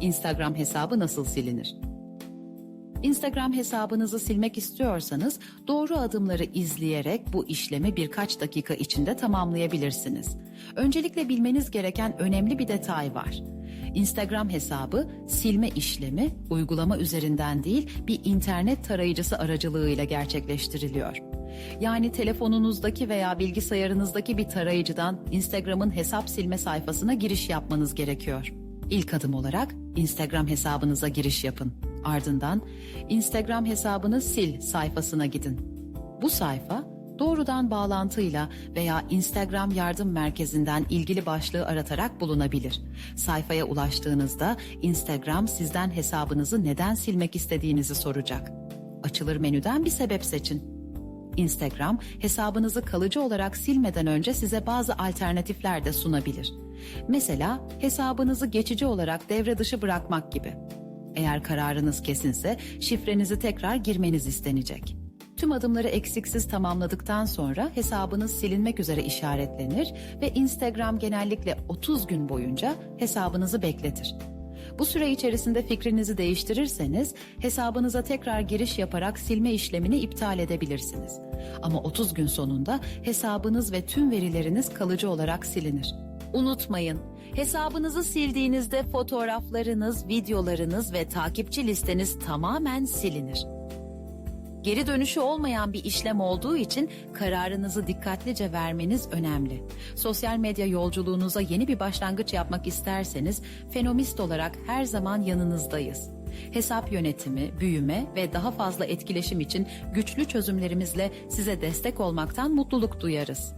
Instagram hesabı nasıl silinir? Instagram hesabınızı silmek istiyorsanız doğru adımları izleyerek bu işlemi birkaç dakika içinde tamamlayabilirsiniz. Öncelikle bilmeniz gereken önemli bir detay var. Instagram hesabı silme işlemi uygulama üzerinden değil bir internet tarayıcısı aracılığıyla gerçekleştiriliyor. Yani telefonunuzdaki veya bilgisayarınızdaki bir tarayıcıdan Instagram'ın hesap silme sayfasına giriş yapmanız gerekiyor. İlk adım olarak Instagram hesabınıza giriş yapın. Ardından Instagram hesabını sil sayfasına gidin. Bu sayfa doğrudan bağlantıyla veya Instagram yardım merkezinden ilgili başlığı aratarak bulunabilir. Sayfaya ulaştığınızda Instagram sizden hesabınızı neden silmek istediğinizi soracak. Açılır menüden bir sebep seçin. Instagram hesabınızı kalıcı olarak silmeden önce size bazı alternatifler de sunabilir. Mesela hesabınızı geçici olarak devre dışı bırakmak gibi. Eğer kararınız kesinse şifrenizi tekrar girmeniz istenecek. Tüm adımları eksiksiz tamamladıktan sonra hesabınız silinmek üzere işaretlenir ve Instagram genellikle 30 gün boyunca hesabınızı bekletir. Bu süre içerisinde fikrinizi değiştirirseniz hesabınıza tekrar giriş yaparak silme işlemini iptal edebilirsiniz. Ama 30 gün sonunda hesabınız ve tüm verileriniz kalıcı olarak silinir. Unutmayın, hesabınızı sildiğinizde fotoğraflarınız, videolarınız ve takipçi listeniz tamamen silinir. Geri dönüşü olmayan bir işlem olduğu için kararınızı dikkatlice vermeniz önemli. Sosyal medya yolculuğunuza yeni bir başlangıç yapmak isterseniz Fenomist olarak her zaman yanınızdayız. Hesap yönetimi, büyüme ve daha fazla etkileşim için güçlü çözümlerimizle size destek olmaktan mutluluk duyarız.